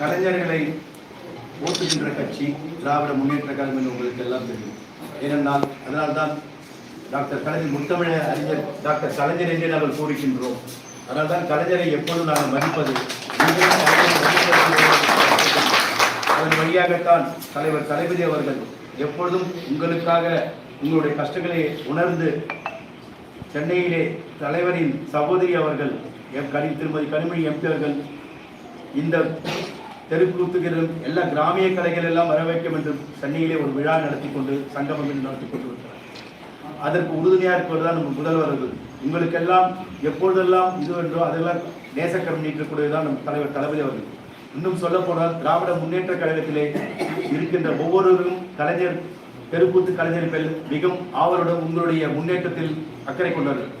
கலைஞர்களை ஓட்டுகின்ற கட்சி திராவிட முன்னேற்ற கழகம் என்று உங்களுக்கு எல்லாம் தெரியும். ஏனென்றால் அதனால்தான் டாக்டர் கலைஞர் முத்தமிழ அறிஞர் டாக்டர் கலைஞர் என்றே நாங்கள் கூறுகின்றோம். அதனால்தான் கலைஞரை எப்பொழுதும் நாங்கள் மதிப்பது மதிப்பது. அதன் வழியாகத்தான் தலைவர் தளபதி அவர்கள் எப்பொழுதும் உங்களுக்காக உங்களுடைய கஷ்டங்களை உணர்ந்து சென்னையிலே தலைவரின் சகோதரி அவர்கள் எம் கனி திருமதி கனிமொழி எம்பி அவர்கள் இந்த தெருக்கூத்துகளிலும் எல்லா கிராமிய கலைகள் எல்லாம் வர வேண்டும் என்று சென்னையிலே ஒரு விழா நடத்தி கொண்டு சங்கமம் என்று நடத்தி கொண்டு வருகிறார் அதற்கு உறுதுணையாக இருப்பது தான் நம்ம முதல்வர்கள். உங்களுக்கெல்லாம் எப்பொழுதெல்லாம் இது என்றோ அதெல்லாம் நேசக்கரம் நீக்கக்கூடியதுதான் நம் தலைவர் தளபதி அவர்கள். இன்னும் சொல்ல போனால் திராவிட முன்னேற்ற கழகத்திலே இருக்கின்ற ஒவ்வொருவரும் கலைஞர் தெருக்கூத்து கலைஞர்கள் மிகவும் ஆவலுடன் உங்களுடைய முன்னேற்றத்தில் அக்கறை கொண்டார்கள்.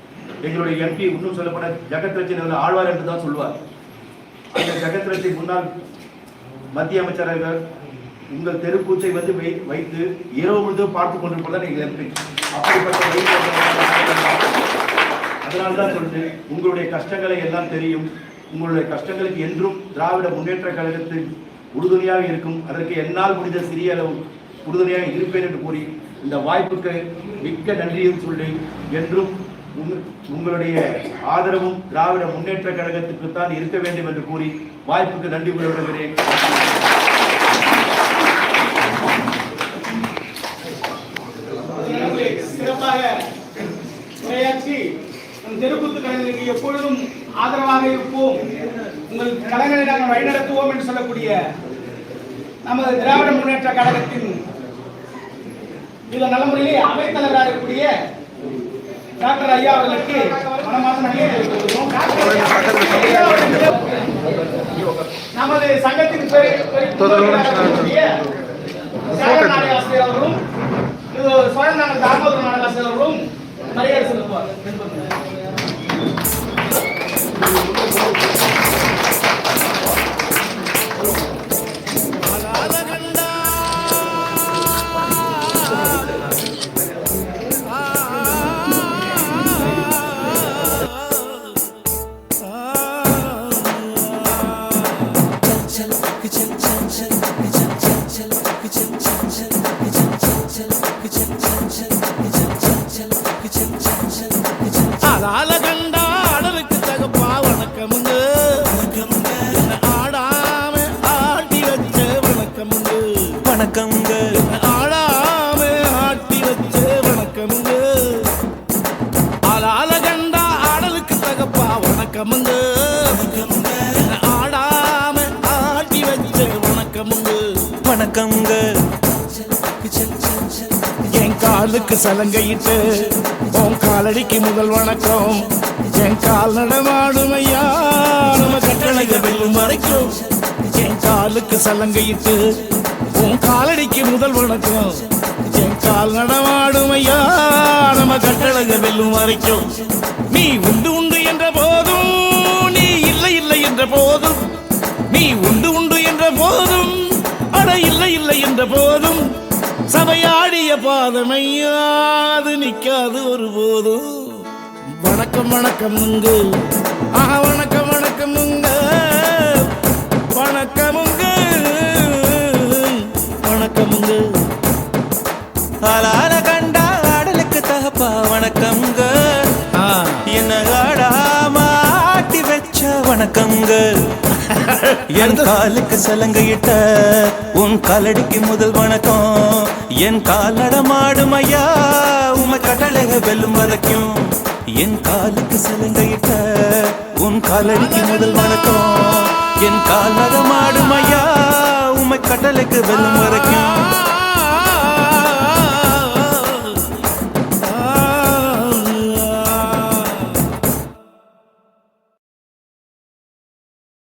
எங்களுடைய எம்பி இன்னும் சொல்லப்பட ஜெகத் ரட்சன் ஆழ்வார் என்று தான் சொல்வார். அந்த ஜெகத் முன்னாள் மத்திய அமைச்சரவர் உங்கள் தெருக்கூச்சை வந்து வை- வைத்து இரவு முழுதும் பார்த்து கொண்டிருப்பதான் நீங்கள் இருப்பீங்க அப்படிப்பட்ட அதனால தான் சொல்லிட்டு உங்களுடைய கஷ்டங்களை எல்லாம் தெரியும். உங்களுடைய கஷ்டங்களுக்கு என்றும் திராவிட முன்னேற்ற கழகத்தில் உறுதுணையாக இருக்கும். அதற்கு என்னால் முடிந்த சிறிய அளவு உறுதுணையாக இருப்பேன் என்று கூறி இந்த வாய்ப்புக்கு மிக்க நன்றியும் சொல்லி என்றும் உங்களுடைய ஆதரவும் திராவிட முன்னேற்ற கழகத்துக்கு தான் இருக்க வேண்டும் என்று கூறி வாய்ப்புக்கு நன்றி கூற விடுகிறேன் சிறப்பாக உரையாற்றி தெருக்கூத்து கலைஞருக்கு எப்பொழுதும் ஆதரவாக இருப்போம். உங்கள் கலைஞரை நாங்கள் வழிநடத்துவோம் என்று சொல்லக்கூடிய நமது திராவிட முன்னேற்ற கழகத்தின் இந்த நல்ல முறையிலே அவைத்தலைவராக இருக்கக்கூடிய டாக்டர் ஐயா அவர்களுக்கு நமது சங்கத்தின் பெரிய- அதால கண்டா அடலுக்கு தகப்பா வணக்கமுங்க. ஆடாம ஆட்டி வச்ச வணக்கமுங்க. வணக்கம்ங்க. ஆடாம ஆட்டி வச்ச வணக்கமுங்க. அதால கண்டா அடலுக்கு தகப்பா வணக்கமுங்க. ஆடாம ஆட்டி வச்ச வணக்கமுங்க. வணக்கம்ங்க. காலுக்கு சலங்கையிட்டு உன் காலடிக்கு முதல் வணக்கம். என் கால் நடமாடும் ஐயா நம்ம வெல்லும் வரைக்கும். என் காலுக்கு சலங்கையிட்டு உன் காலடிக்கு முதல் வணக்கம். என் கால் நடமாடும் ஐயா நம்ம கட்டளைக வெல்லும் வரைக்கும். நீ உண்டு உண்டு என்ற போதும் நீ இல்லை இல்லை என்ற போதும். நீ உண்டு உண்டு என்ற போதும் அட இல்லை இல்லை என்ற போதும். சபையாடிய பாதமையா அது நிக்காது ஒருபோதும். வணக்கம் வணக்கம் உங்க. ஆஹா வணக்கம் வணக்கம் உங்க. வணக்கமுங்க வணக்கமுங்க ஆளால கண்டா ஆடலுக்கு தகப்பா வணக்கம்ங்க என்ன ஆடாம ஆட்டி வச்ச வணக்கம்ங்க என் காலுக்கு சலங்கையிட்ட உன் காலடிக்கு முதல் வணக்கம். என் கால் நடமாடும் ஐயா உமை கடலக வெல்லும் வரைக்கும் என் காலுக்கு சிலங்கையிட்ட உன் காலடிக்கு முதல் வணக்கம். என் கால் நடமாடும் ஐயா உமை கடலுக்கு வெல்லும் வரைக்கும்